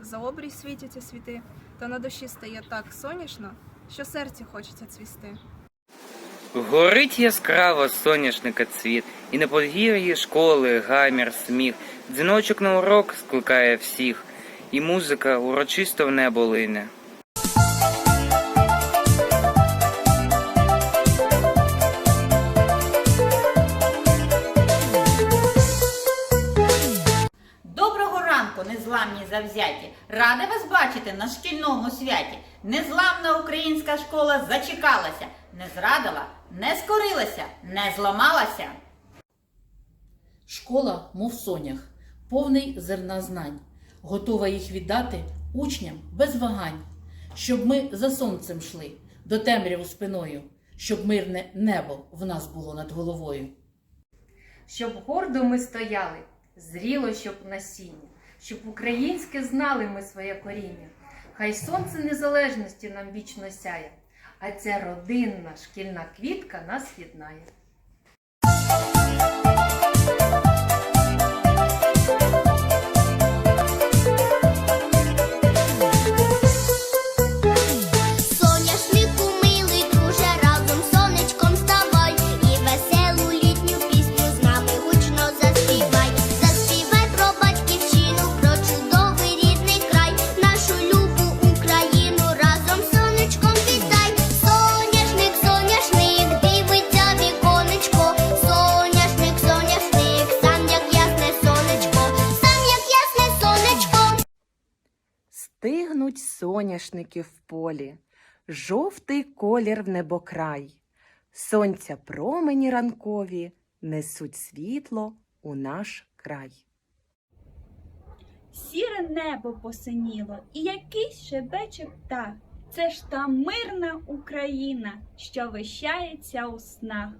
за обрій світяться світи, то на душі стає так соняшно, що серці хочеться цвісти. Горить яскраво соняшника цвіт, і на подвір'ї школи гамір, сміх, дзвіночок на урок скликає всіх, і музика урочисто в небо лине. Завзяті! Рада вас бачити на шкільному святі. Незламна українська школа зачекалася, не зрадила, не скорилася, не зламалася. Школа, мов сонях, повний зерна знань, готова їх віддати учням без вагань, щоб ми за сонцем йшли до темряву спиною, щоб мирне небо в нас було над головою. щоб гордо ми стояли, зріло, щоб насіння, щоб українське знали ми своє коріння. Хай сонце незалежності нам вічно сяє, а ця родинна шкільна квітка нас єднає. Стигнуть соняшники в полі, жовтий колір в небокрай, сонця промені ранкові несуть світло у наш край. Сіре небо посиніло, і якийсь шебече птах. Це ж та мирна Україна, що вищається у снах.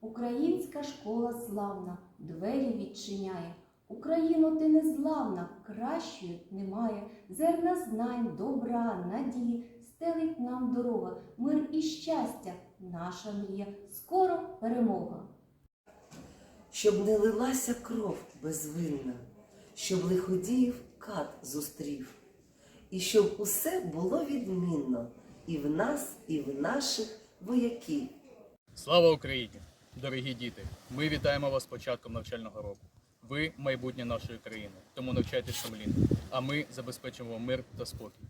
Українська школа славна, двері відчиняє. Україно, ти незламна, кращої немає. Зерна знань, добра, надії, стелить нам дорога, мир і щастя, наша мрія, скоро перемога. щоб не лилася кров безвинна, щоб лиходіїв кат зустрів, і щоб усе було відмінно і в нас, і в наших вояків. Слава Україні! Дорогі діти! Ми вітаємо вас з початком навчального року. Ви майбутнє нашої країни, тому навчайтесь сумлінно, а ми забезпечимо мир та спокій.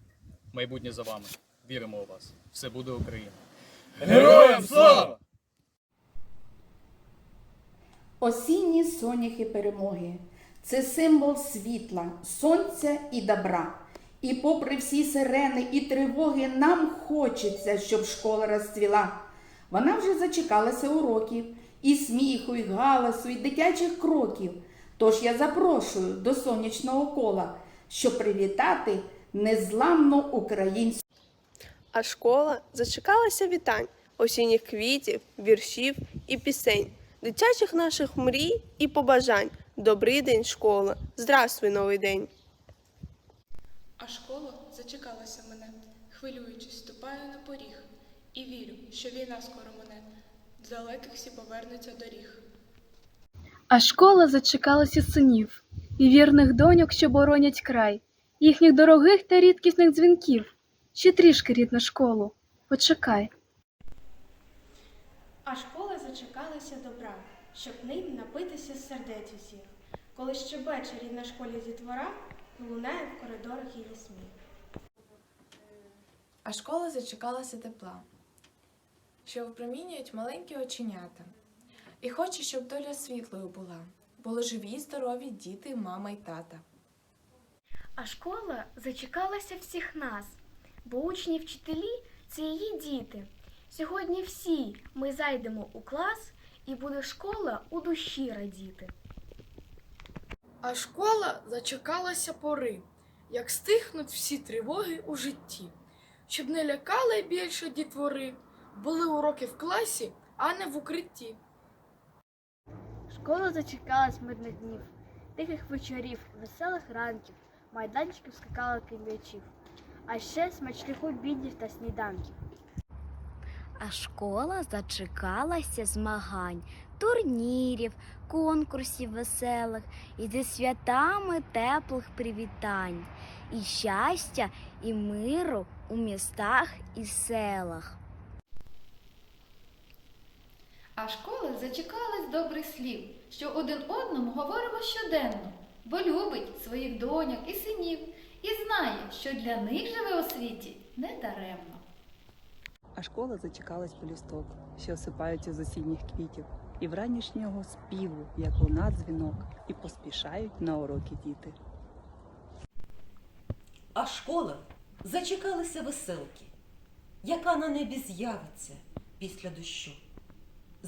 Майбутнє за вами. Віримо у вас. Все буде Україна. Героям слава! Осінні соняхи перемоги це символ світла, сонця і добра. І попри всі сирени і тривоги, нам хочеться, щоб школа розцвіла. Вона вже зачекалася уроків, і сміху, і галасу, і дитячих кроків. Тож я запрошую до сонячного кола, щоб привітати незламну українську. А школа зачекалася вітань, осінніх квітів, віршів і пісень, дитячих наших мрій і побажань. Добрий день, школа! Здравствуй, новий день! А школа зачекалася мене, хвилюючись, ступаю на поріг, і вірю, що війна скоро мене, з далеких всі повернуться доріг. А школа зачекалася синів і вірних доньок, що боронять край, їхніх дорогих та рідкісних дзвінків. Ще трішки рідна школу, почекай. А школа зачекалася добра, щоб ним напитися з сердець усіх. Коли щебече рідна школі зітвора, лунає в коридорах її сміх. А школа зачекалася тепла, що випромінюють маленькі оченята. І хоче, щоб доля світлою була. Були живі, здорові діти, мама й тата. А школа зачекалася всіх нас, бо учні вчителі це її діти. Сьогодні всі ми зайдемо у клас, і буде школа у душі радіти. А школа зачекалася пори, як стихнуть всі тривоги у житті, щоб не лякали більше дітвори, були уроки в класі, а не в укритті. Школа зачекалась мирних днів, тихих вечорів, веселих ранків, майданчиків скакалок і а ще смачних обідів та сніданків. А школа зачекалася змагань, турнірів, конкурсів веселих і зі святами теплих привітань, і щастя, і миру у містах і селах. А школа зачекалась добрих слів, що один одному говоримо щоденно, бо любить своїх доньок і синів і знає, що для них живе у світі не даремно. А школа зачекалась полюсток, що осипаються з осінніх квітів, і вранішнього співу, як луна дзвінок, і поспішають на уроки діти. А школа зачекалася веселки, яка на небі з'явиться після дощу.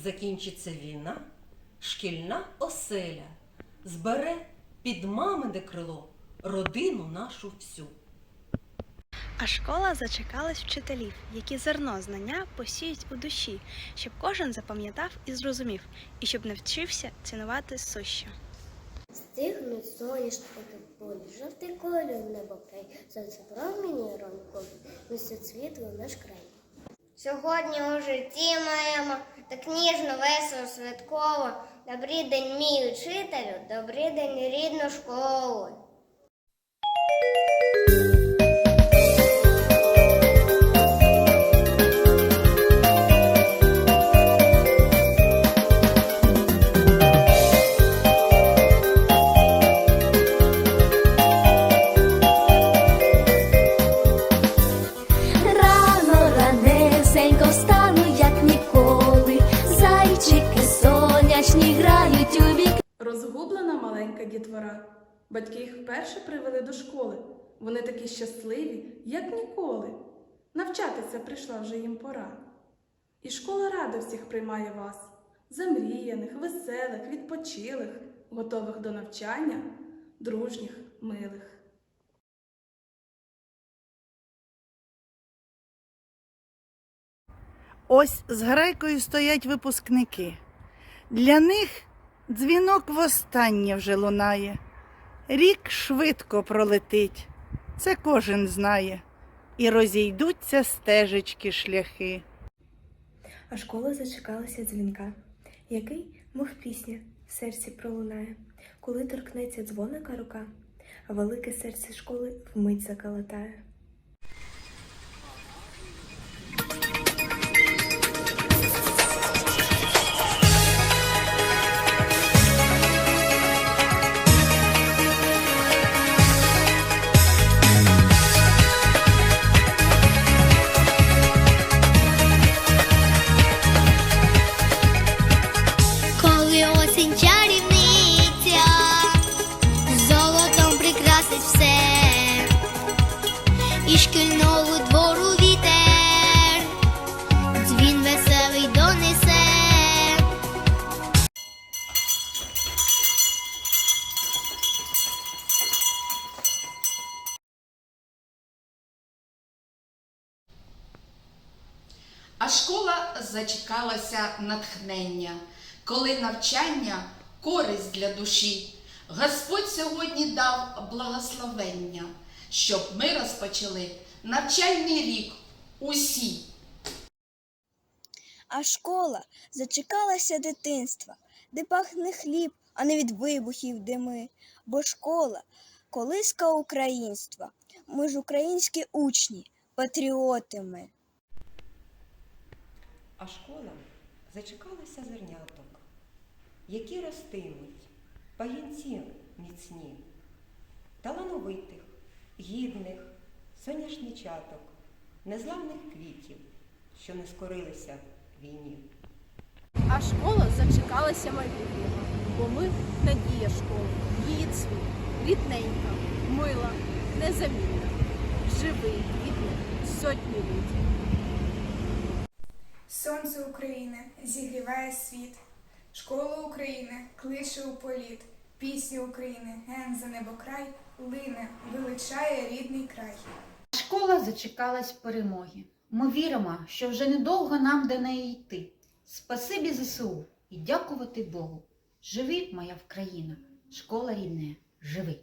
Закінчиться війна, шкільна оселя збере під мамине крило родину нашу всю. А школа зачекалась вчителів, які зерно знання посіють у душі, щоб кожен запам'ятав і зрозумів, і щоб навчився цінувати суще. Стигнуть соняшники полі, жовтий колір небо край, сонце промені ранкові, несуть світло наш край. Сьогодні у житті маємо так ніжно, весело, святково. Добрий день, мій учителю, добрий день, рідну школу. Батьки їх вперше привели до школи. Вони такі щасливі, як ніколи. Навчатися прийшла вже їм пора. І школа рада всіх приймає вас, замріяних, веселих, відпочилих, готових до навчання, дружніх, милих. Ось з грайкою стоять випускники. Для них дзвінок востаннє вже лунає. Рік швидко пролетить, це кожен знає, і розійдуться стежечки шляхи. А школа зачекалася дзвінка, який, мов пісня, в серці пролунає, коли торкнеться дзвоника рука, а велике серце школи вмить заколотає. Коли осінь золотом прикрасить все, і шкільного двору вітер, дзвін веселий донесе. А школа зачекалася натхнення, коли навчання користь для душі. Господь сьогодні дав благословення, щоб ми розпочали навчальний рік усі. А школа зачекалася дитинства, де пахне хліб, а не від вибухів дими. Бо школа колиска українства. Ми ж українські учні, патріоти ми. А школа зачекалася зерняток, які ростимуть, пагінці міцні, талановитих, гідних, соняшничаток, незламних квітів, що не скорилися війні. А школа зачекалася майбутнього, бо ми надія школи, її цвіт, рідненька, мила, незамінна, живий, гідний, сотні літ. Сонце України зігріває світ, школа України кличе у політ, пісня України ген за небокрай лине, величає рідний край. Школа зачекалась перемоги. Ми віримо, що вже недовго нам до неї йти. Спасибі ЗСУ і дякувати Богу. Живи, моя Вкраїна, школа рідне, живи.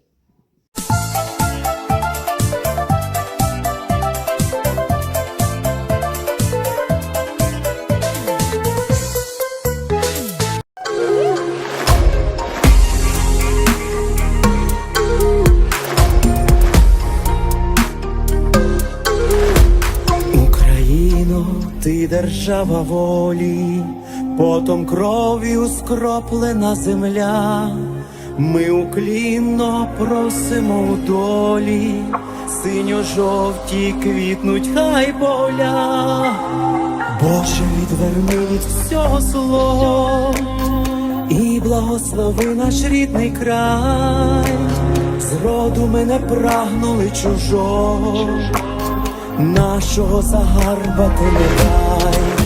Держава волі, потом кров'ю скроплена земля. Ми уклінно просимо у долі, синьо-жовті квітнуть хай поля. Боже, відверни від всього зло і благослови наш рідний край. Зроду ми не прагнули чужого, нашого загарбати не дай.